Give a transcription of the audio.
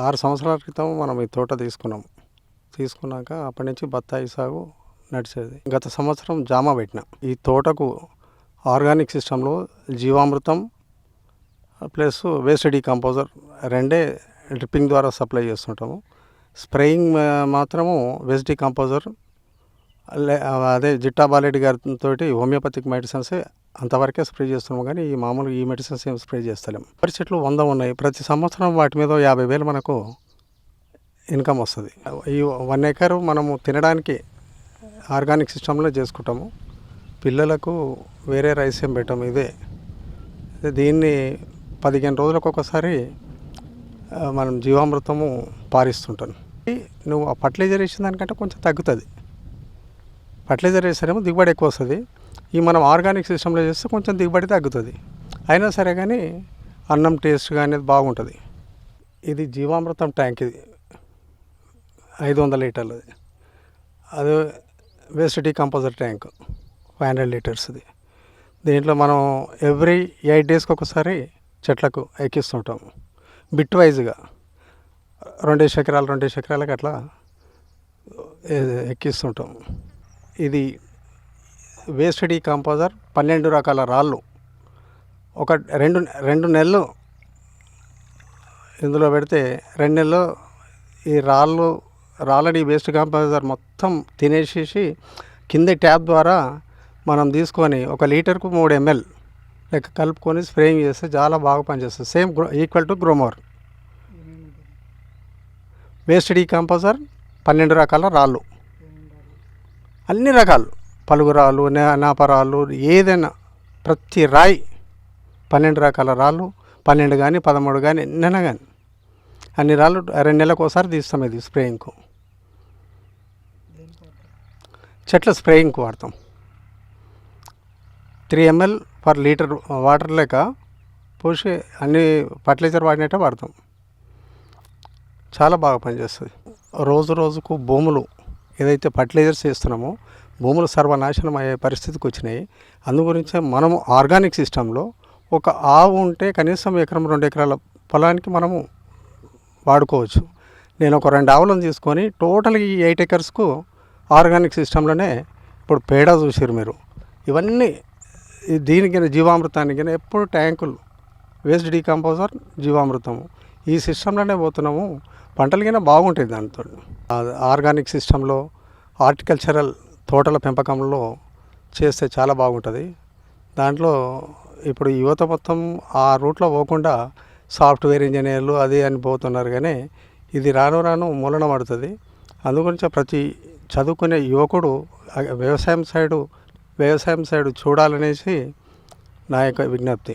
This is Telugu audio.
ఆరు సంవత్సరాల క్రితం మనం ఈ తోట తీసుకున్నాం. తీసుకున్నాక అప్పటి నుంచి బత్తాయి సాగు నడిచేది. గత సంవత్సరం జామ పెట్టిన. ఈ తోటకు ఆర్గానిక్ సిస్టంలో జీవామృతం ప్లస్ వేస్ట్ డీకంపోజర్ రెండే డ్రిప్పింగ్ ద్వారా సప్లై చేస్తుంటాము. స్ప్రేయింగ్ మాత్రము వేస్ట్ డీకంపోజర్ లే- అదే జిట్టా బాలెడ్డి గారితో హోమియోపతిక్ మెడిసిన్సే అంతవరకే స్ప్రే చేస్తున్నాం కానీ ఈ మామూలు ఈ మెడిసిన్స్ ఏం స్ప్రే చేస్తలేం. కొబ్బరి చెట్లు వంద ఉన్నాయి. ప్రతి సంవత్సరం వాటి మీద యాభై వేలు మనకు ఇన్కమ్ వస్తుంది. ఈ వన్ ఏకర్ మనము తినడానికి ఆర్గానిక్ సిస్టంలో చేసుకుంటాము. పిల్లలకు వేరే రైస్ ఏం పెట్టాము ఇదే. దీన్ని పదిహేను రోజులకు ఒకసారి మనం జీవామృతము పారిస్తుంటాను నువ్వు ఆ ఫర్టిలైజర్ వేసిన దానికంటే కొంచెం తగ్గుతుంది. ఫర్టిలైజర్ వేసారేమో దిగుబడి ఎక్కువ వస్తుంది. ఈ మనం ఆర్గానిక్ సిస్టంలో చేస్తే కొంచెం దిగుబడి తగ్గుతుంది. అయినా సరే కానీ అన్నం టేస్ట్ కానీ బాగుంటుంది. ఇది జీవామృతం ట్యాంక్ ఇది. ఐదు వందల లీటర్లది. అది waste decomposer tank five hundred లీటర్స్ది. దీంట్లో మనం ఎవ్రీ ఎయిట్ డేస్కి ఒకసారి చెట్లకు ఎక్కిస్తుంటాం. బిట్ వైజ్గా. రెండేసి ఎకరాలు రెండేసి ఎకరాలకు అట్లా ఎక్కిస్తుంటాం. ఇది వేస్ట్ డీకంపోజర్ పన్నెండు రకాల రాళ్ళు. ఒక రెండు రెండు నెలలు ఇందులో పెడితే రెండు నెలలు ఈ రాళ్ళు రాళ్ళని వేస్ట్ కంపోజర్ మొత్తం తినేసేసి కింద ట్యాప్ ద్వారా మనం తీసుకొని ఒక లీటర్కు మూడు ఎంఎల్ లెక్క కలుపుకొని స్ప్రేయింగ్ చేస్తే చాలా బాగా పనిచేస్తుంది. Same equal to Gromor. Waste decomposer పన్నెండు రకాల రాళ్ళు. అన్ని రకాలు. పలుగురాళ్ళు నే- నాపరాళ్ళు ఏదైనా ప్రతి రాయి పన్నెండు రకాల రాళ్ళు పన్నెండు కానీ పదమూడు కానీ ఎన్నైనా కానీ అన్ని రాళ్ళు రెండు నెలలకు ఒకసారి తీస్తాం ఇది స్ప్రేయింగ్కు. చెట్ల స్ప్రేయింగ్కు వాడతాం. Three ML per litre water లేక పోసి అన్ని ఫర్టిలైజర్ వాడినట్టే వాడతాం. చాలా బాగా పనిచేస్తుంది. రోజు రోజుకు భూములు ఏదైతే ఫర్టిలైజర్స్ చేస్తున్నామో భూములు సర్వనాశనం అయ్యే పరిస్థితికి వచ్చినాయి. అందు గురించే మనము ఆర్గానిక్ సిస్టంలో ఒక ఆవు ఉంటే కనీసం ఎకరం రెండు ఎకరాల పొలానికి మనము వాడుకోవచ్చు. నేను ఒక రెండు ఆవులను తీసుకొని టోటల్ ఈ ఎయిట్ ఎకర్స్కు ఆర్గానిక్ సిస్టంలోనే ఇప్పుడు పేడ చూసారు మీరు. ఇవన్నీ దీనికైనా దీనికి జీవామృతానికి ఎప్పుడు ట్యాంకులు వేస్ట్ డీకంపోజర్ జీవామృతము. ఈ సిస్టంలోనే పోతున్నాము. పంటలకైనా బాగుంటుంది దానితో ఆర్గానిక్ సిస్టంలో హార్టికల్చరల్ తోటల పెంపకంలో చేస్తే చాలా బాగుంటుంది. దాంట్లో ఇప్పుడు యువత మొత్తం ఆ రూట్లో పోకుండా సాఫ్ట్వేర్ ఇంజనీర్లు అది అని పోతున్నారు కానీ ఇది రాను రాను మూలన పడుతుంది అందుగురించి ప్రతి చదువుకునే యువకుడు వ్యవసాయం సైడు వ్యవసాయం సైడు చూడాలనేసి నా యొక్క విజ్ఞప్తి.